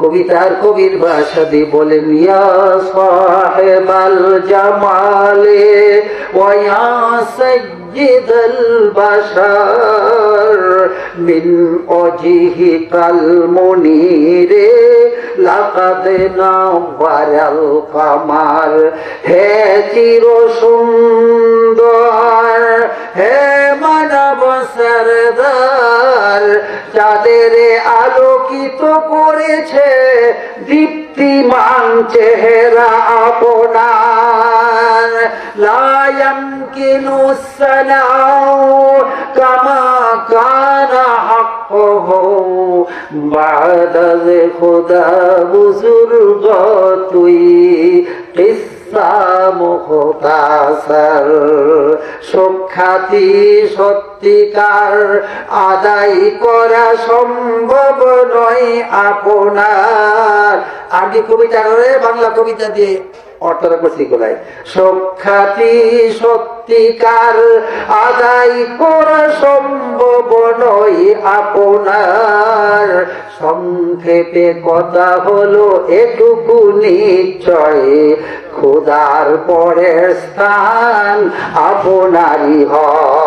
কবিতার কবির ভাষা দিয়ে বলেন ইয়া জামালে, ওয়া মুনিরে, লাকাদ নাওয়ারাল কামার, হে চির সুন্দর, হে মানব সরদার, চাঁদের আলোকিত করেছে দীপ্তিমান চেহারা আপনার। লায়াম কিনু সালাও কামা কানা হক বাদাজ খোদা বুজুর্গ তুই কিসা মুখতাসার সুখ্যাতি সত্যিকার, আদায় করা সম্ভব নয় আপনার। আগে কবিতা বাংলা কবিতা দিয়ে অর্থটা করছি কোলায় সুখ্যাতি সত্যিকার, আদায় করা সম্ভব নয় আপনার। সংক্ষেপে কথা হলো, এটুকু নিশ্চয়। খোদার পরের স্থান আপনারই হয়।